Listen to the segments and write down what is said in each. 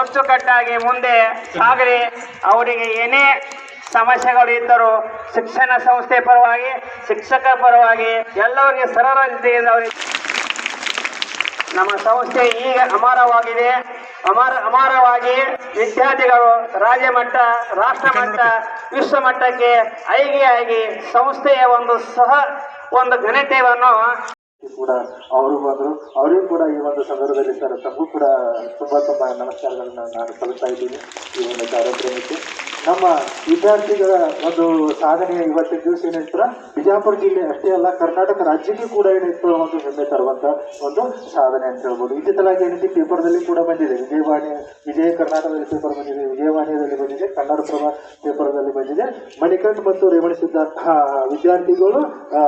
ಅಚ್ಚುಕಟ್ಟಾಗಿ ಮುಂದೆ ಸಾಗಲಿ. ಅವರಿಗೆ ಏನೇ ಸಮಸ್ಯೆಗಳು ಇದ್ದರೂ ಶಿಕ್ಷಣ ಸಂಸ್ಥೆ ಪರವಾಗಿ ಶಿಕ್ಷಕರ ಪರವಾಗಿ ಎಲ್ಲರಿಗೆ ಸರಳ ರೀತಿಯಿಂದ ಅವರಿಗೆ ನಮ್ಮ ಸಂಸ್ಥೆ ಈಗ ಅಮರವಾಗಿದೆ. ಅಮರ, ಅಮಾರವಾಗಿ ವಿದ್ಯಾರ್ಥಿಗಳು ರಾಜ್ಯ ಮಟ್ಟ, ರಾಷ್ಟ್ರ ಮಟ್ಟ, ವಿಶ್ವ ಮಟ್ಟಕ್ಕೆ ಆಯ್ಕೆಯಾಗಿ ಸಂಸ್ಥೆಯ ಒಂದು ಸಹ ಒಂದು ಘನತೆಯನ್ನು ಕೂಡ ಅವರು ಬಂದರು ಅವರಿಗೂ ಕೂಡ ಈ ಒಂದು ಸಂದರ್ಭದಲ್ಲಿ ಸರ್, ತಮಗೂ ಕೂಡ ತುಂಬಾ ತುಂಬಾ ನಮಸ್ಕಾರಗಳನ್ನ ನಾನು ಸಲ್ಲಿಸ್ತಾ ಇದ್ದೀನಿ ಈ ಒಂದು ಕಾರ್ಯಕ್ರಮಕ್ಕೆ. ನಮ್ಮ ವಿದ್ಯಾರ್ಥಿಗಳ ಒಂದು ಸಾಧನೆ ಇವತ್ತಿನ ದಿವಸ ಏನಿರ್ತಾರ ಬಿಜಾಪುರ ಜಿಲ್ಲೆ ಅಷ್ಟೇ ಅಲ್ಲ, ಕರ್ನಾಟಕ ರಾಜ್ಯಕ್ಕೆ ಕೂಡ ಏನಿತ್ತು ಒಂದು ಹೆಮ್ಮೆ ತರುವಂತ ಒಂದು ಸಾಧನೆ ಅಂತ ಹೇಳ್ಬೋದು. ಇತ್ತಿತ್ತಲಾಗಿ ಏನೈತಿ ಪೇಪರ್ದಲ್ಲಿ ಕೂಡ ಬಂದಿದೆ. ವಿಜಯವಾಣಿ, ವಿಜಯ ಕರ್ನಾಟಕದಲ್ಲಿ ಪೇಪರ್ ಬಂದಿದೆ, ವಿಜಯವಾಣಿಯಲ್ಲಿ ಬಂದಿದೆ, ಕನ್ನಡಪ್ರಭ ಪೇಪರ್ದಲ್ಲಿ ಬಂದಿದೆ. ಮಣಿಕಂಠ್ ಮತ್ತು ರೇವಣ ಸಿದ್ಧಾರ್ಥ ವಿದ್ಯಾರ್ಥಿಗಳು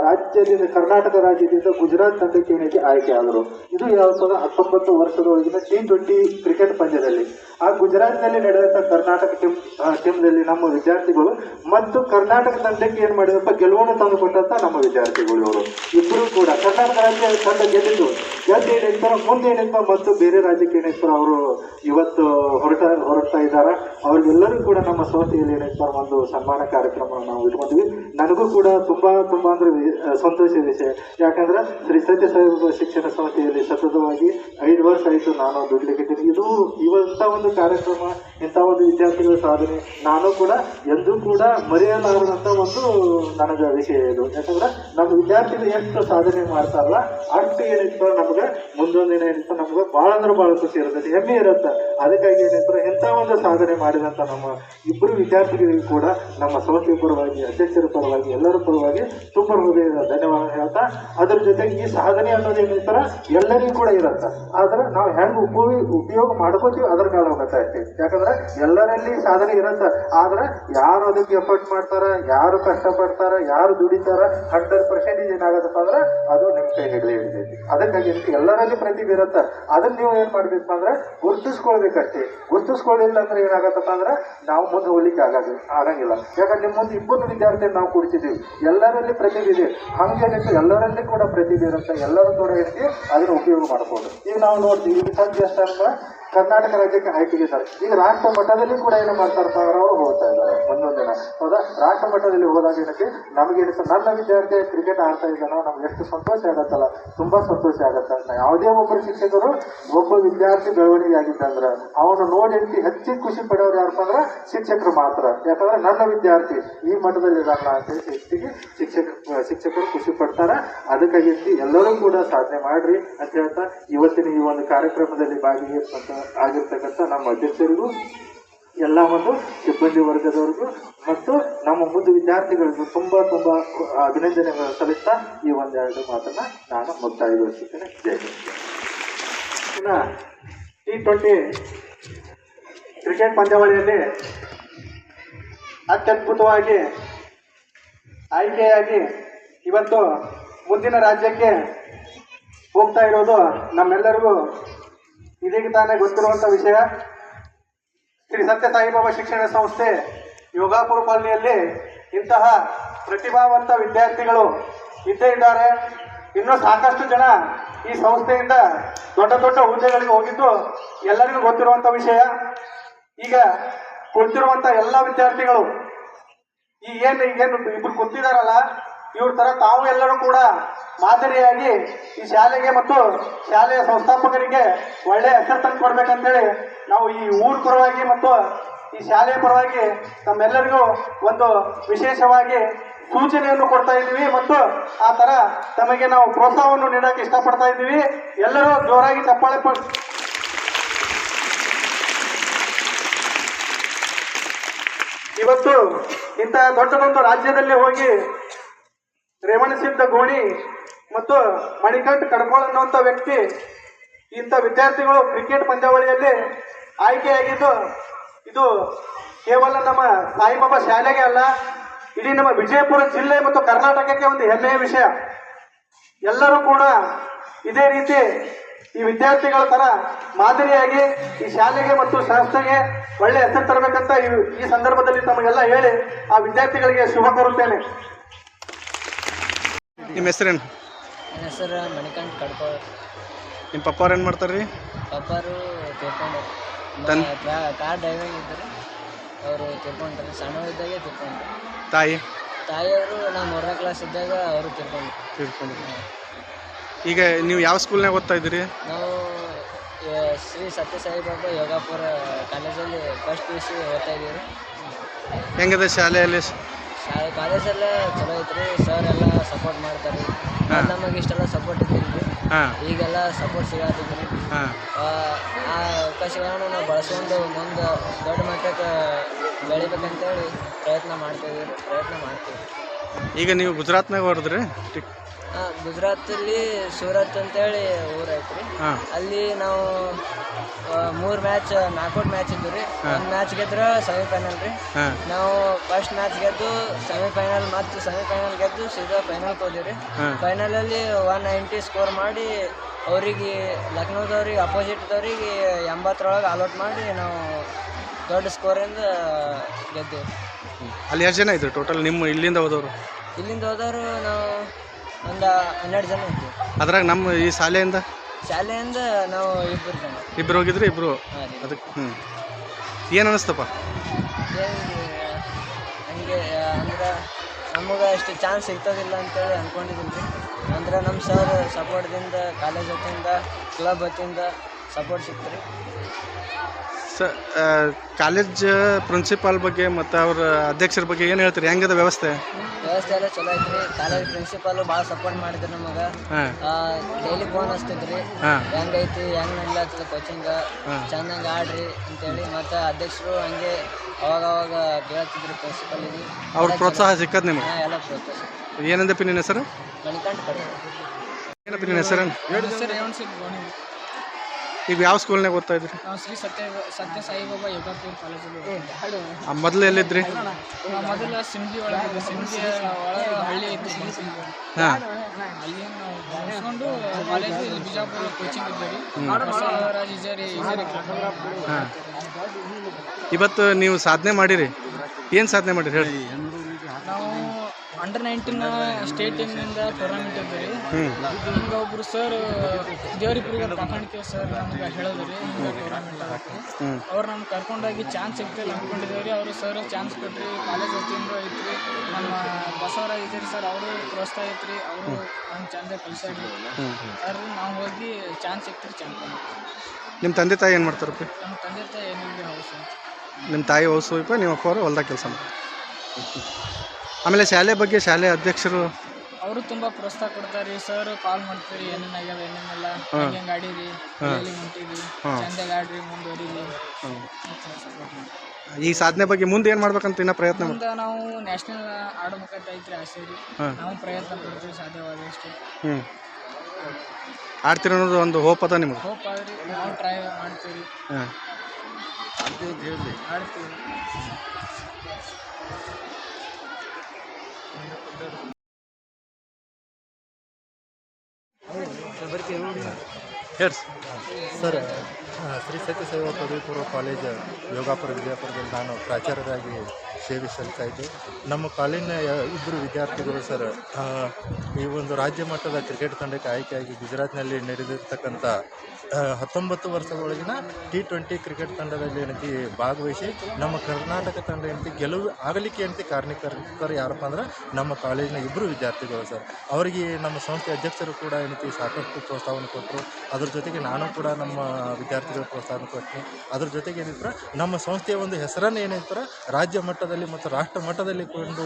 ರಾಜ್ಯದಿಂದ ಕರ್ನಾಟಕ ರಾಜ್ಯದಿಂದ ಗುಜರಾತ್ ತಂಡಕ್ಕೆ ಏನೈತಿ ಆಯ್ಕೆ ಆದರು. ಇದು ಯಾವ ಸಾವಿರದ ಹತ್ತೊಂಬತ್ತು ವರ್ಷದೊಳಗಿನ ಟಿ ಟ್ವೆಂಟಿ ಕ್ರಿಕೆಟ್ ಪಂದ್ಯದಲ್ಲಿ. ಆ ಗುಜರಾತ್ನಲ್ಲಿ ನಡೆದಂತ ಕರ್ನಾಟಕ ಟೀಮ್ ಟೀಮ್ ಟೀಮ್ನಲ್ಲಿ ನಮ್ಮ ವಿದ್ಯಾರ್ಥಿಗಳು ಮತ್ತು ಕರ್ನಾಟಕ ತಂಡಕ್ಕೆ ಏನ್ ಮಾಡಿದಪ್ಪ ಗೆಲುವನ್ನು ತಂದುಕೊಟ್ಟಂತ ನಮ್ಮ ವಿದ್ಯಾರ್ಥಿಗಳು ಇವರು. ಇಬ್ಬರು ಕೂಡ. ಕರ್ನಾಟಕ ರಾಜ್ಯ ತಂಡ ಗೆದ್ದಿದ್ದು. ಗೆದ್ದು ಏನಿರ್ತಾರ ಮುಂದೆ ಏನಿರ್ತಾರ ಮತ್ತು ಬೇರೆ ರಾಜ್ಯಕ್ಕೆ ಏನಿರ್ತಾರ ಅವರು ಇವತ್ತು ಹೊರಟ, ಹೊರಡ್ತಾ ಇದ್ದಾರೆ? ಅವ್ರಿಗೆಲ್ಲರೂ ಕೂಡ ನಮ್ಮ ಸಂಸ್ಥೆಯಲ್ಲಿ ಏನಿರ್ತಾರ ಒಂದು ಸನ್ಮಾನ ಕಾರ್ಯಕ್ರಮವನ್ನು ನಾವು ಇಟ್ಕೊಂಡ್ವಿ ನನಗೂ ಕೂಡ ತುಂಬಾ ತುಂಬಾ ಅಂದ್ರೆ ಸಂತೋಷದ ವಿಷಯ. ಯಾಕಂದ್ರೆ ಶ್ರೀ ಸತ್ಯ ಸಾಹಿಬ ಶಿಕ್ಷಣ ಸಂಸ್ಥೆಯಲ್ಲಿ ಸತತವಾಗಿ ಐದು ವರ್ಷ ಆಯಿತು ನಾನು ದುಡ್ಲಿಕ್ಕೆ ಇದು ಇವಂತ ಒಂದು ಕಾರ್ಯಕ್ರಮ, ಇಂಥ ಒಂದು ವಿದ್ಯಾರ್ಥಿಗಳ ಸಾಧನೆ. ನಾನು ಕೂಡ ಎಂದೂ ಕೂಡ ಮರೆಯಲಾರದಂತ ಒಂದು ನನಗೆ ವಿಷಯ ಇದು. ಯಾಕಂದ್ರೆ ನಮ್ಮ ವಿದ್ಯಾರ್ಥಿಗಳು ಎಷ್ಟು ಸಾಧನೆ ಮಾಡ್ತಾರಲ್ಲ, ಅಷ್ಟು ಏನಿತ್ತು ನಮ್ಗೆ ಮುಂದೊಂದು ಏನಿತ್ತು ನಮ್ಗೆ ಭಾಳ ಅಂದ್ರೆ ಭಾಳ ಖುಷಿ ಇರುತ್ತೆ, ಹೆಮ್ಮೆ ಇರುತ್ತೆ. ಅದಕ್ಕಾಗಿ ಏನಿತ್ತು ಎಂಥ ಒಂದು ಸಾಧನೆ ಮಾಡಿದಂತ ನಮ್ಮ ಇಬ್ಬರು ವಿದ್ಯಾರ್ಥಿಗಳಿಗೆ ಕೂಡ, ನಮ್ಮ ಸಂಸ್ಥೆ ಪರವಾಗಿ, ಅಧ್ಯಕ್ಷರ ಪರವಾಗಿ, ಎಲ್ಲರ ಪರವಾಗಿ ತುಂಬ ಹೃದಯದ ಧನ್ಯವಾದ ಹೇಳ್ತಾ, ಅದ್ರ ಜೊತೆಗೆ ಈ ಸಾಧನೆ ಅನ್ನೋದು ಏನಿರ್ತಾರ ಎಲ್ಲರಿಗೂ ಕೂಡ ಇರುತ್ತೆ. ಆದ್ರೆ ನಾವು ಹೆಂಗ್ ಉಪಯೋಗ ಉಪಯೋಗ ಮಾಡ್ಕೋತೀವಿ ಅದ್ರ ಕಾಲ ಹೋಗ್ತಾ ಇರ್ತೀವಿ. ಯಾಕಂದ್ರೆ ಎಲ್ಲರಲ್ಲಿ ಸಾಧನೆ ಇರುತ್ತೆ. ಆದ್ರೆ ಯಾರು ಅದಕ್ಕೆ ಎಫರ್ಟ್ ಮಾಡ್ತಾರ, ಯಾರು ಕಷ್ಟಪಡ್ತಾರ, ಯಾರು ದುಡಿತಾರ ಹಂಡ್ರೆಡ್ ಪರ್ಸೆಂಟೇಜ್ ಏನಾಗತ್ತಪ್ಪ ಅಂದ್ರೆ ಅದು ನಿಮ್ ಕೈ ಹಿಡಿದು ಹಿಡಿದೈತಿ ಅದಕ್ಕಾಗಿ ಎಲ್ಲರಲ್ಲಿ ಪ್ರತಿಭೆ ಇರುತ್ತೆ ಅದನ್ನ ನೀವು ಏನ್ ಮಾಡ್ಬೇಕಪ್ಪ ಅಂದ್ರೆ ಗುರುತಿಸ್ಕೊಳ್ಬೇಕಷ್ಟೇ. ಗುರುತಿಸ್ಕೊಳ್ಳಿಲ್ಲ ಅಂದ್ರೆ ಏನಾಗತ್ತಪ್ಪ ಅಂದ್ರೆ ನಾವು ಮುಂದೆ ಹೋಗ್ಲಿಕ್ಕೆ ಆಗೋದು, ಆಗಂಗಿಲ್ಲ. ಯಾಕಂದ್ರೆ ನಿಮ್ಮ ಮುಂದೆ ಇಬ್ಬರು ವಿದ್ಯಾರ್ಥಿ ನಾವು ಕೂಡ್ತಿದ್ದೀವಿ ಎಲ್ಲರಲ್ಲಿ ಪ್ರತಿಭೆ ಇದೆ ಹಂಗೇನಿತ್ತು ಎಲ್ಲರಲ್ಲಿ ಕೂಡ ಪ್ರತಿಭೆ ಇರುತ್ತೆ ಎಲ್ಲರೂ ಕೂಡ ಇರ್ತೀವಿ ಅದನ್ನ ಉಪಯೋಗ ಮಾಡ್ಬೋದು. ಈಗ ನಾವು ನೋಡ್ತೀವಿ ಸದ್ಯ ಅಷ್ಟೇ ಕರ್ನಾಟಕ ರಾಜ್ಯಕ್ಕೆ ಆಯ್ಕೆಗಿದ್ದಾರೆ ಈಗ ರಾಷ್ಟ್ರ ಮಟ್ಟದಲ್ಲಿ ಕೂಡ ಏನು ಮಾಡ್ತಾ ಅಂದ್ರೆ ಅವರು? ಹೋಗ್ತಾ ಇದ್ದಾರೆ. ಒಂದೊಂದು ದಿನ ಹೌದಾ? ರಾಷ್ಟ್ರ ಮಟ್ಟದಲ್ಲಿ ಹೋದಾಗ ಏನಕ್ಕೆ? ನಮಗೆ ನನ್ನ ವಿದ್ಯಾರ್ಥಿ ಕ್ರಿಕೆಟ್ ಆಡ್ತಾ ಇದ್ದಾನೋ ನಮ್ಗೆ ಎಷ್ಟು ಸಂತೋಷ ಆಗತ್ತಲ್ಲ? ತುಂಬಾ ಸಂತೋಷ ಆಗತ್ತೆ ಅಂತ. ಯಾವುದೇ ಒಬ್ಬರು ಶಿಕ್ಷಕರು, ಒಬ್ಬ ವಿದ್ಯಾರ್ಥಿ ಬೆಳವಣಿಗೆ ಆಗಿದ್ದಂದ್ರೆ ಅವನು ನೋಡಿ ಹೆಚ್ಚಿ ಖುಷಿ ಪಡೋರು ಯಾರಪ್ಪ ಅಂದ್ರೆ ಶಿಕ್ಷಕರು ಮಾತ್ರ. ಯಾಕಂದ್ರೆ ನನ್ನ ವಿದ್ಯಾರ್ಥಿ ಈ ಮಟ್ಟದಲ್ಲಿ ಇದ್ದಾನ ಅಂತ ಹೇಳಿ ಹೆಚ್ಚಿಗೆ ಶಿಕ್ಷಕ, ಶಿಕ್ಷಕರು ಖುಷಿ ಪಡ್ತಾರ. ಅದಕ್ಕಾಗಿ ಎಲ್ಲರೂ ಕೂಡ ಸಾಧನೆ ಮಾಡ್ರಿ ಅಂತ ಹೇಳ್ತಾ ಇವತ್ತಿನ ಈ ಒಂದು ಕಾರ್ಯಕ್ರಮದಲ್ಲಿ ಭಾಗಿಯಾಗಿರ್ತಕ್ಕಂಥ ಆಗಿರ್ತಕ್ಕಂಥ ನಮ್ಮ ಅಧ್ಯಕ್ಷರಿಗೂ, ಎಲ್ಲ ಒಂದು ಸಿಬ್ಬಂದಿ ವರ್ಗದವರಿಗೂ ಮತ್ತು ನಮ್ಮ ಮುದ್ದು ವಿದ್ಯಾರ್ಥಿಗಳಿಗೂ ತುಂಬಾ ತುಂಬಾ ಅಭಿನಂದನೆಗಳನ್ನು ಸಲ್ಲಿಸ್ತಾ ಈ ಒಂದೆರಡು ಮಾತನ್ನು ನಾನು ಮುಕ್ತಾಯಗೊಳಿಸುತ್ತೇನೆ. ಜೈ ಇನ್ನು ಇನ್ನ ಟಿ ಟ್ವೆಂಟಿ ಕ್ರಿಕೆಟ್ ಪಂದ್ಯಾವಳಿಯಲ್ಲಿ ಅತ್ಯದ್ಭುತವಾಗಿ ಆಯ್ಕೆಯಾಗಿ ಇವತ್ತು ಮುಂದಿನ ರಾಜ್ಯಕ್ಕೆ ಹೋಗ್ತಾ ಇರೋದು ನಮ್ಮೆಲ್ಲರಿಗೂ ಇದೀಗ ತಾನೇ ಗೊತ್ತಿರುವಂಥ ವಿಷಯ. ಶ್ರೀ ಸತ್ಯ ಸಾಯಿಬಾಬಾ ಶಿಕ್ಷಣ ಸಂಸ್ಥೆ ಯೋಗಾಪುರ ಕಾಲನಿಯಲ್ಲಿ ಇಂತಹ ಪ್ರತಿಭಾವಂತ ವಿದ್ಯಾರ್ಥಿಗಳು ಇದ್ದೇ ಇದ್ದಾರೆ ಇನ್ನೂ ಸಾಕಷ್ಟು ಜನ ಈ ಸಂಸ್ಥೆಯಿಂದ ದೊಡ್ಡ ದೊಡ್ಡ ಹುದ್ದೆಗಳಿಗೆ ಹೋಗಿದ್ದು ಎಲ್ಲರಿಗೂ ಗೊತ್ತಿರುವಂಥ ವಿಷಯ. ಈಗ ಕುಳಿತಿರುವಂತ ಎಲ್ಲ ವಿದ್ಯಾರ್ಥಿಗಳು ಈ ಏನು ಈಗೇನು ಇಬ್ರು ಕೂತಿದಾರಲ್ಲ, ಇವ್ರ ತರ ತಾವು ಎಲ್ಲರೂ ಕೂಡ ಮಾದರಿಯಾಗಿ ಈ ಶಾಲೆಗೆ ಮತ್ತು ಶಾಲೆಯ ಸಂಸ್ಥಾಪಕರಿಗೆ ಒಳ್ಳೆಯ ಹೆಸರು ತಂದು ಕೊಡ್ಬೇಕಂತೇಳಿ ನಾವು ಈ ಊರ ಪರವಾಗಿ ಮತ್ತು ಈ ಶಾಲೆಯ ಪರವಾಗಿ ತಮ್ಮೆಲ್ಲರಿಗೂ ಒಂದು ವಿಶೇಷವಾಗಿ ಸೂಚನೆಯನ್ನು ಕೊಡ್ತಾ ಇದ್ದೀವಿ ಮತ್ತು ಆ ಥರ ತಮಗೆ ನಾವು ಪ್ರೋತ್ಸಾಹವನ್ನು ನೀಡೋಕೆ ಇಷ್ಟಪಡ್ತಾ ಇದ್ದೀವಿ. ಎಲ್ಲರೂ ಜೋರಾಗಿ ಚಪ್ಪಾಳೆ ಇವತ್ತು ಇಂತಹ ದೊಡ್ಡದೊಂದು ರಾಜ್ಯದಲ್ಲಿ ಹೋಗಿ ರೇವಣಸಿದ್ಧ ಗೋಣಿ ಮತ್ತು ಮಣಿಕಂಠ ಕಡ್ಕೋಳ್ ಅನ್ನುವಂಥ ವ್ಯಕ್ತಿ ಇಂಥ ವಿದ್ಯಾರ್ಥಿಗಳು ಕ್ರಿಕೆಟ್ ಪಂದ್ಯಾವಳಿಯಲ್ಲಿ ಆಯ್ಕೆಯಾಗಿದ್ದು, ಇದು ಕೇವಲ ನಮ್ಮ ಸಾಯಿಬಾಬಾ ಶಾಲೆಗೆ ಅಲ್ಲ, ಇಡೀ ನಮ್ಮ ವಿಜಯಪುರ ಜಿಲ್ಲೆ ಮತ್ತು ಕರ್ನಾಟಕಕ್ಕೆ ಒಂದು ಹೆಮ್ಮೆಯ ವಿಷಯ. ಎಲ್ಲರೂ ಕೂಡ ಇದೇ ರೀತಿ ಈ ವಿದ್ಯಾರ್ಥಿಗಳ ತರ ಮಾದರಿಯಾಗಿ ಈ ಶಾಲೆಗೆ ಮತ್ತು ಸಂಸ್ಥೆಗೆ ಒಳ್ಳೆ ಹೆಸರು ತರಬೇಕಂತ ಈ ಸಂದರ್ಭದಲ್ಲಿ ತಮಗೆಲ್ಲ ಹೇಳಿ ಆ ವಿದ್ಯಾರ್ಥಿಗಳಿಗೆ ಶುಭ ಕೋರುತ್ತೇನೆ. ನಿಮ್ಮ ಹೆಸರೇನು? ನನ್ನ ಹೆಸರು ಮಣಿಕಂಠ್ ಕಡ್ಕೊ. ನಿಮ್ಮ ಪಪ್ಪ ಅವ್ರು ಏನು ಮಾಡ್ತಾರೆ ರೀ ಪಪ್ಪಾರು ತಿಳ್ಕೊಂಡು ತನ್- ಕಾರ್ ಡ್ರೈವಿಂಗ್ ಇದ್ದಾರೆ. ಅವರು ತಿರ್ಕೊಂಡ್ರು. ಸಣ್ಣವಿದ್ದಾಗೆ ತಿರ್ಕೊಂಡ್ರು. ತಾಯಿ? ತಾಯಿಯವರು ನಾ ಮೂರನೇ ಕ್ಲಾಸ್ ಇದ್ದಾಗ ಅವರು ತಿರ್ಕೊಂಡ್ರು. ತಿಳ್ಕೊಂಡು ಈಗ ನೀವು ಯಾವ ಸ್ಕೂಲ್ನಾಗ ಓದ್ತಾ ಇದ್ದೀರಿ? ನಾವು ಆ, ಶ್ರೀ ಸತ್ಯಸಾಯಿ ಬಾಬಾ ಯೋಗಾಪುರ ಕಾಲೇಜಲ್ಲಿ ಫಸ್ಟ್ ಪಿ ಯು ಸಿ ಓದ್ತಾ ಇದ್ದೀವಿ. ಹೆಂಗದ ಶಾಲೆಯಲ್ಲಿ? ಶಾಲೆ ಕಾಲೇಜೆಲ್ಲ ಚಲೋ ಐತ್ರಿ. ಸರ್ ಎಲ್ಲ ಸಪೋರ್ಟ್ ಮಾಡ್ತಾರೆ. ನಮಗೆ ಇಷ್ಟೆಲ್ಲ ಸಪೋರ್ಟ್ ಇದ್ದಿಲ್ರಿ ಹಾಂ. ಈಗೆಲ್ಲ ಸಪೋರ್ಟ್ ಸಿಗತ್ತಿದ್ರಿ ಹಾಂ. ಆ ಅವಕಾಶಗಳನ್ನು ನಾವು ಬಳಸ್ಕೊಂಡು ಮುಂದೆ ದೊಡ್ಡ ಮಟ್ಟಕ್ಕೆ ಬೆಳಿಬೇಕಂತೇಳಿ ಪ್ರಯತ್ನ ಮಾಡ್ತಾಯಿದ್ದೀವಿ ಪ್ರಯತ್ನ ಮಾಡ್ತೀವಿ. ಈಗ ನೀವು ಗುಜರಾತ್ನಾಗ ಹೊರದ್ರಿ ಗುಜರಾತಲ್ಲಿ ಸೂರತ್ ಅಂತೇಳಿ ಹೇಳಿ ಐತ್ರಿ ಹಾಂ. ಅಲ್ಲಿ ನಾವು ಮೂರು ಮ್ಯಾಚ್ ನಾಕೌಟ್ ಮ್ಯಾಚ್ ಇದ್ದು ರೀ. ಒಂದು ಮ್ಯಾಚ್ ಗೆದ್ರೆ ಸೆಮಿಫೈನಲ್ ರೀ. ಹಾಂ. ನಾವು ಫಸ್ಟ್ ಮ್ಯಾಚ್ ಗೆದ್ದು ಸೆಮಿಫೈನಲ್ ಮತ್ತು ಸೆಮಿಫೈನಲ್ ಗೆದ್ದು ಸೀದಾ ಫೈನಲ್ ಹೋದಿವಿ ಫೈನಲ್ ಫೈನಲಲ್ಲಿ ಒನ್ ನೈಂಟಿ ಸ್ಕೋರ್ ಮಾಡಿ ಅವರಿಗೆ ಲಕ್ನೋದವ್ರಿಗೆ ಅಪೋಸಿಟ್ದವ್ರಿಗೆ ಎಂಬತ್ತರೊಳಗೆ ಅಲೌಟ್ ಮಾಡಿ ನಾವು ದೊಡ್ಡ ಸ್ಕೋರಿಂದ ಗೆದ್ದೆವು. ಅಲ್ಲಿ ಎಷ್ಟು ಜನ ಇದ್ರು ಟೋಟಲ್ ನಿಮ್ಮ ಇಲ್ಲಿಂದ ಹೋದವರು? ಇಲ್ಲಿಂದ ಹೋದವರು ನಾವು ಒಂದು ಹನ್ನೆರಡು ಜನ ಇದ್ವಿ. ಅದ್ರಾಗ ನಮ್ಮ ಈ ಶಾಲೆಯಿಂದ? ಶಾಲೆಯಿಂದ ನಾವು ಇಬ್ಬರು ಜನ. ಇಬ್ರು ಹೋಗಿದ್ರಿ ಇಬ್ರು? ಹಾಂ ರೀ. ಅದಕ್ಕೆ ಹ್ಞೂ ಏನು ಅನಿಸ್ತಪ್ಪ? ಹಂಗೆ ಹಂಗೆ ಅಂದ್ರೆ ನಮಗೆ ಅಷ್ಟು ಚಾನ್ಸ್ ಸಿಗ್ತದಿಲ್ಲ ಅಂತೇಳಿ ಅಂದ್ಕೊಂಡಿದ್ದೀನಿ ರೀ. ಅಂದ್ರೆ ನಮ್ಮ ಸರ್ ಸಪೋರ್ಟ್ದಿಂದ ಕಾಲೇಜ್ ಹತ್ತಿಂದ ಕ್ಲಬ್ ಹತ್ತಿಂದ ಸಪೋರ್ಟ್ ಸಿಕ್ತು ರೀ. ಸ ಕಾಲೇಜ್ ಪ್ರಿನ್ಸಿಪಾಲ್ ಬಗ್ಗೆ ಮತ್ತು ಅವ್ರ ಅಧ್ಯಕ್ಷರ ಬಗ್ಗೆ ಏನು ಹೇಳ್ತೀರಿ? ಹೆಂಗದ ವ್ಯವಸ್ಥೆ? ವ್ಯವಸ್ಥೆ ಎಲ್ಲ ಚಲೋ ಐತ್ರಿ. ಕಾಲೇಜ್ ಪ್ರಿನ್ಸಿಪಾಲು ಭಾಳ ಸಪೋರ್ಟ್ ಮಾಡಿದ್ರು ನಮಗೆ. ಹಾಂ. ಡೈಲಿ ಫೋನ್ ಹಚ್ತಿದ್ರಿ. ಹಾಂ. ಹೆಂಗೈತಿ ಹೆಂಗೆ ನಡ್ಲಾಗ್ತದೆ ಕೋಚಿಂಗ್. ಚೆನ್ನಾಗಿ ಆಡ್ರಿ ಅಂತೇಳಿ ಮತ್ತು ಅಧ್ಯಕ್ಷರು ಹಂಗೆ ಅವಾಗ ಅವಾಗ ಕೇಳ್ತಿದ್ರು ಪ್ರಿನ್ಸಿಪಾಲ್ ಅವ್ರ ಪ್ರೋತ್ಸಾಹ ಸಿಕ್ಕದ್ ನಿಮಗೆ? ಎಲ್ಲ ಪ್ರೋತ್ಸಾಹ ಏನಂದಪ್ಪ ನಿನ್ನ ಹೆಸರು? ಮಣಿಕಂಠ ಏನಪ್ಪ ನಿನ್ನ ಹೆಸರು? ಈಗ ಯಾವ ಸ್ಕೂಲ್ನಾಗ ಓದ್ತಾ ಇದ್ರಿ? ನಾವು ಶ್ರೀ ಸತ್ಯ ಸತ್ಯ ಸಾಯಿಬಾಬಾ ಯೋಗಾಪುರ ಕಾಲೇಜಲ್ಲಿ ಆ, ಮೊದಲು ಎಲ್ಲಿದ್ರಿ? ನಾವು ಮೊದಲ ಸಿಂಧಿ ಒಳಗೆ ಸಿಂಧಿ ಒಳಗೆ ಹಳ್ಳಿ ಇತ್ತು ಸಿಂಧಿ ಸಿಂಧಿ ಹಾಂ. ಅಲ್ಲಿ ನಾವು ಮುಗಿಸ್ಕೊಂಡು ಕಾಲೇಜ್ ಇಲ್ಲಿ ಬಿಜಾಪುರ ಕೋಚಿಂಗ್ ಇದ್ದೀವಿ. ಬಸವರಾಜ್ ಇಜಾರಿ ಇಜಾರಿ ಹಾಂ. ಇವತ್ತು ನೀವು ಸಾಧನೆ ಮಾಡಿರಿ. ಏನು ಸಾಧನೆ ಮಾಡಿರಿ? ಹೇಳಿ. ಅಂಡರ್ ನೈನ್ಟೀನ್ ಸ್ಟೇಟ್ ಟೀಮ್ನಿಂದ ಟೂರ್ನಮೆಂಟ್ ರೀ ಹಿಂಗೆ ಒಬ್ರು ಸರ್ ದೇವರಿಪುರಿಗೆ ಕಾಕಾಣಿಕೆ ಸರ್ ನಮ್ಗೆ ಹೇಳಿದ್ರಿ. ಹಿಂಗೆ ಟೂರ್ನಮೆಂಟ್ ಅವ್ರು ನಮ್ಗೆ ಕರ್ಕೊಂಡೋಗಿ ಚಾನ್ಸ್ ಸಿಗ್ತಿಲ್ಲ ಅಂದ್ಕೊಂಡಿದ್ದೇವೆ ರೀ ಅವರು ಸರ್ ಚಾನ್ಸ್ ಕೊಟ್ರಿ. ಕಾಲೇಜ್ ವತಿಯಿಂದ ಐತ್ರಿ ನಮ್ಮ ಬಸವರ ಇದ್ದೀರಿ ಸರ್ ಅವರು ಪ್ರೋತ್ಸಾಹ ಐತ್ರಿ ಅವರು ನಮ್ಮ ಚಂದ ಕಲಿಸ್ಯಾಡ್ರಿ ಹ್ಞೂ ಸರ್ ನಾವು ಹೋಗಿ ಚಾನ್ಸ್ ಸಿಗ್ತೀರಿ ಚಾನ್ಸ್ ನಿಮ್ಮ ತಂದೆ ತಾಯಿ ಏನು ಮಾಡ್ತಾರಪ್ಪ? ನಮ್ಮ ತಂದೆ ತಾಯಿ ಏನಿಲ್ಲ ಹೌಸ್ ನಿಮ್ಮ ತಾಯಿ ಹೌಸ್ ನಿಮ್ಮ ನೀವು ಅವರು ಹೊಲ್ದಾಗ ಕೆಲಸ ಮಾಡ್ತಾರೆ. ಆಮೇಲೆ ಶಾಲೆ ಬಗ್ಗೆ ಶಾಲೆ ಅಧ್ಯಕ್ಷರು? ಅವರು ತುಂಬ ಪ್ರೋತ್ಸಾಹ ಕೊಡ್ತಾರೆ ಸರ್ ಕಾಲ್ ಮಾಡ್ತೀರಿ ಏನೇನು ಆಗ್ಯಾವ ಏನೇನಿಲ್ಲ ಹೆಂಗೆ ಆಡೀರಿ ಎಲ್ಲಿ ಹೊಂಟಿರಿ ಚಂದಾಗಿ ಆಡ್ರಿ ಮುಂದುವರೀರಿ. ಈ ಸಾಧನೆ ಬಗ್ಗೆ ಮುಂದೆ ಏನು ಮಾಡ್ಬೇಕಂತ ಇನ್ನೂ ಪ್ರಯತ್ನ ಮಾಡಿ ಮುಂದೆ ನಾವು ನ್ಯಾಷನಲ್ ಆಡ್ಬೇಕಂತ ಐತ್ರಿ ಆಸೆ ರೀ ಹಾಂ. ನಾವು ಪ್ರಯತ್ನ ಮಾಡ್ತೀವಿ ಸಾಧ್ಯವಾದಷ್ಟು. ಹ್ಞೂ ಆಡ್ತೀರ ಅನ್ನೋದು ಒಂದು ಹೋಪ್ ಅದ ನಿಮ್ಗೆ? ಹೋಪ್ ಆದ್ರಿ ನಾವು ಟ್ರೈ ಮಾಡ್ತೀವಿ. ಹಾಂ. ಆಡ್ತೀವಿ. ಸರ್. ಶ್ರೀ ಸತ್ಯ ಸೇವಾ ಪದವಿ ಪೂರ್ವ ಕಾಲೇಜ್ ಯೋಗಾಪುರ ವಿಜಯಪುರದಲ್ಲಿ ನಾನು ಪ್ರಾಚಾರ್ಯರಾಗಿ ಸೇವೆ ಸಲ್ತಾ ಇದ್ದೆ ನಮ್ಮ ಕಾಲೇಜಿನ ಇಬ್ಬರು ವಿದ್ಯಾರ್ಥಿಗಳು ಸರ್ ಈ ಒಂದು ರಾಜ್ಯ ಮಟ್ಟದ ಕ್ರಿಕೆಟ್ ತಂಡಕ್ಕೆ ಆಯ್ಕೆಯಾಗಿ ಗುಜರಾತ್ನಲ್ಲಿ ನಡೆದಿರ್ತಕ್ಕಂಥ ಹತ್ತೊಂಬತ್ತು ವರ್ಷದೊಳಗಿನ ಟಿ ಟ್ವೆಂಟಿ ಕ್ರಿಕೆಟ್ ತಂಡದಲ್ಲಿ ಏನೈತಿ ಭಾಗವಹಿಸಿ, ನಮ್ಮ ಕರ್ನಾಟಕ ತಂಡ ಏನೈತಿ ಗೆಲುವು ಆಗಲಿಕ್ಕೆ ಏನಂತ ಕಾರಣಕರ್ತರು ಯಾರಪ್ಪ ಅಂದ್ರೆ ನಮ್ಮ ಕಾಲೇಜಿನ ಇಬ್ಬರು ವಿದ್ಯಾರ್ಥಿಗಳು ಸರ್. ಅವರಿಗೆ ನಮ್ಮ ಸಂಸ್ಥೆ ಅಧ್ಯಕ್ಷರು ಕೂಡ ಏನೈತಿ ಸಾಕಷ್ಟು ಪ್ರೋತ್ಸಾಹವನ್ನು ಕೊಟ್ಟರು. ಅದ್ರ ಜೊತೆಗೆ ನಾನು ಕೂಡ ನಮ್ಮ ವಿದ್ಯಾರ್ಥಿಗಳ ಪ್ರೋತ್ಸಾಹ ಕೊಟ್ಟೆ. ಅದ್ರ ಜೊತೆಗೆ ಏನಿದ್ರೆ ನಮ್ಮ ಸಂಸ್ಥೆಯ ಒಂದು ಹೆಸರನ್ನು ಏನಂತಾರೆ ರಾಜ್ಯ ಮಟ್ಟದಲ್ಲಿ ಮತ್ತು ರಾಷ್ಟ್ರ ಮಟ್ಟದಲ್ಲಿ ಕೊಂಡು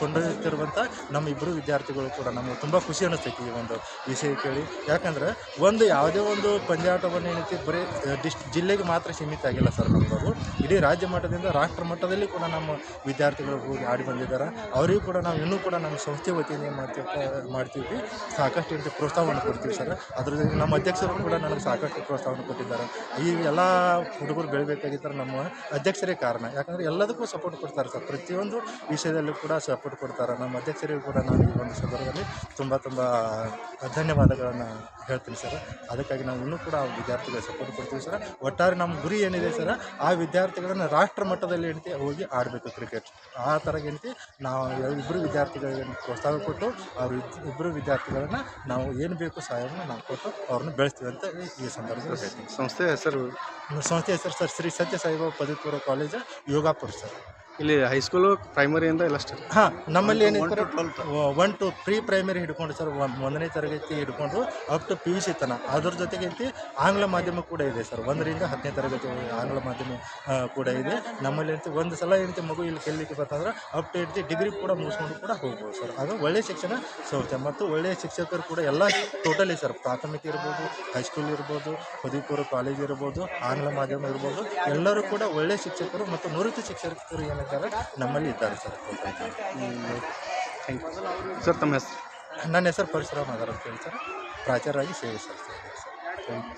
ಕೊಂಡೊಯ್ಯುತ್ತಿರುವಂಥ ನಮ್ಮ ಇಬ್ಬರು ವಿದ್ಯಾರ್ಥಿಗಳು ಕೂಡ ನಮಗೆ ತುಂಬ ಖುಷಿ ಅನ್ನಿಸ್ತೈತಿ ಈ ಒಂದು ವಿಷಯ ಕೇಳಿ. ಯಾಕಂದ್ರೆ ಒಂದು ಯಾವುದೇ ಒಂದು ಪಂದ್ಯಾಟವನ್ನು ಏನೈತಿ ಬರೀ ಡಿಸ್ ಜಿಲ್ಲೆಗೆ ಮಾತ್ರ ಸೀಮಿತ ಆಗಿಲ್ಲ ಸರ್ ನಮ್ಮದು ಇಡೀ ರಾಜ್ಯ ಮಟ್ಟದಿಂದ ರಾಷ್ಟ್ರ ಮಟ್ಟದಲ್ಲಿ ಕೂಡ ನಮ್ಮ ವಿದ್ಯಾರ್ಥಿಗಳು ಹೋಗಿ ಆಡಿ ಬಂದಿದ್ದಾರೆ. ಅವರಿಗೂ ಕೂಡ ನಾವು ಇನ್ನೂ ಕೂಡ ನಮ್ಮ ಸಂಸ್ಥೆ ವತಿಯಿಂದ ಏನು ಮಾಡ್ತೀವಿ ಮಾಡ್ತೀವಿ, ಸಾಕಷ್ಟು ರೀತಿ ಪ್ರೋತ್ಸಾಹವನ್ನು ಕೊಡ್ತೀವಿ ಸರ್. ಅದ್ರ ನಮ್ಮ ಅಧ್ಯಕ್ಷರು ಕೂಡ ನನಗೆ ಸಾಕಷ್ಟು ಪ್ರೋತ್ಸಾಹವನ್ನು ಕೊಟ್ಟಿದ್ದಾರೆ. ಈ ಎಲ್ಲ ಹುಡುಗರು ಬೆಳಿಬೇಕಾಗಿದ್ದಾರೆ ನಮ್ಮ ಅಧ್ಯಕ್ಷರೇ ಕಾರಣ. ಯಾಕಂದರೆ ಎಲ್ಲದಕ್ಕೂ ಸಪೋರ್ಟ್ ಕೊಡ್ತಾರೆ. ಕೊಡ್ತಾರೆ ಸರ್. ಪ್ರತಿಯೊಂದು ವಿಷಯದಲ್ಲೂ ಕೂಡ ಸಪೋರ್ಟ್ ಕೊಡ್ತಾರೆ. ನಮ್ಮ ಅಧ್ಯಕ್ಷರಿಗೂ ಕೂಡ ನಾನು ಈ ಒಂದು ಸಂದರ್ಭದಲ್ಲಿ ತುಂಬ ತುಂಬ ಧನ್ಯವಾದಗಳನ್ನು ಹೇಳ್ತೀನಿ ಸರ್. ಅದಕ್ಕಾಗಿ ನಾವು ಇನ್ನೂ ಕೂಡ ವಿದ್ಯಾರ್ಥಿಗಳಿಗೆ ಸಪೋರ್ಟ್ ಕೊಡ್ತೀವಿ ಸರ್. ಒಟ್ಟಾರೆ ನಮ್ಮ ಗುರಿ ಏನಿದೆ ಸರ್ ಆ ವಿದ್ಯಾರ್ಥಿಗಳನ್ನು ರಾಷ್ಟ್ರ ಮಟ್ಟದಲ್ಲಿ ಏನೈತಿ ಹೋಗಿ ಆಡಬೇಕು ಕ್ರಿಕೆಟ್. ಆ ಥರ ಏನೈತಿ ನಾವು ಇಬ್ಬರು ವಿದ್ಯಾರ್ಥಿಗಳಿಗೆ ಪ್ರೋತ್ಸಾಹ ಕೊಟ್ಟು ಅವರು ಇಬ್ಬರು ವಿದ್ಯಾರ್ಥಿಗಳನ್ನು ನಾವು ಏನು ಬೇಕು ಸಹಾಯವನ್ನು ನಾವು ಕೊಟ್ಟು ಅವ್ರನ್ನ ಬೆಳೆಸ್ತೀವಿ ಅಂತ ಈ- ಸಂದರ್ಭದಲ್ಲಿ ಹೇಳ್ತೀನಿ. ಸಂಸ್ಥೆ ಹೆಸರು? ಸಂಸ್ಥೆ ಹೆಸರು ಸರ್ ಶ್ರೀ ಸತ್ಯ ಸಾಯಿಬಾಬಾ ಪದವಿ ಪೂರ್ವ ಕಾಲೇಜು ಯೋಗಾಪುರ ಸರ್. ಇಲ್ಲಿ ಹೈಸ್ಕೂಲು ಪ್ರೈಮರಿಯಿಂದ ಎಲ್ಲ ಸ್ಟಾರ್ಟ್ ಹಾಂ ನಮ್ಮಲ್ಲಿ ಏನಿದೆ ಒನ್ ಟು ಪ್ರೀ ಪ್ರೈಮರಿ ಹಿಡ್ಕೊಂಡು ಸರ್ ಒಂದನೇ ತರಗತಿ ಹಿಡ್ಕೊಂಡು up to P U C ತನ. ಅದ್ರ ಜೊತೆಗೆ ಆಂಗ್ಲ ಮಾಧ್ಯಮ ಕೂಡ ಇದೆ ಸರ್ ಒಂದರಿಂದ ಹತ್ತನೇ ತರಗತಿ ಆಂಗ್ಲ ಮಾಧ್ಯಮ ಕೂಡ ಇದೆ. ನಮ್ಮಲ್ಲಿ ಅಂತ ಒಂದು ಸಲ ಏನಂತೆ ಮಗು ಇಲ್ಲಿ ಕೇಳಲಿಕ್ಕೆ ಬರ್ತಂದ್ರೆ ಅಪ್ ಟು ಏಟ್ ಡಿಗ್ರಿ ಕೂಡ ಮುಗಿಸ್ಕೊಂಡು ಕೂಡ ಹೋಗ್ಬೋದು ಸರ್ ಅದು ಒಳ್ಳೆಯ ಶಿಕ್ಷಣ ಸೌಲಭ್ಯ ಮತ್ತು ಒಳ್ಳೆಯ ಶಿಕ್ಷಕರು ಕೂಡ ಎಲ್ಲ ಟೋಟಲಿ ಸರ್ ಪ್ರಾಥಮಿಕ ಇರ್ಬೋದು ಹೈಸ್ಕೂಲ್ ಇರ್ಬೋದು ಪದವಿಪೂರ್ವ ಕಾಲೇಜ್ ಇರ್ಬೋದು ಆಂಗ್ಲ ಮಾಧ್ಯಮ ಇರ್ಬೋದು. ಎಲ್ಲರೂ ಕೂಡ ಒಳ್ಳೆಯ ಶಿಕ್ಷಕರು ಮತ್ತು ನುರಿತ ಶಿಕ್ಷಕರು ಏನಿದ್ದಾರೆ ನಮ್ಮಲ್ಲಿ ಇದ್ದಾರೆ ಸರ್. ಥ್ಯಾಂಕ್ ಯು ಸರ್ ತಮ್ಮ ಹೆಸರು? ನನ್ನ ಹೆಸರು ಪರಶುರಾಮ್ ಅದರ ಅಂತ ಹೇಳಿ ಸರ್. ಪ್ರಾಚಾರ್ಯರಾಗಿ ಸೇವೆ ಸಲ್ಲಿಸ್ತಾ ಇದ್ದಾರೆ ಸರ್. Thank you.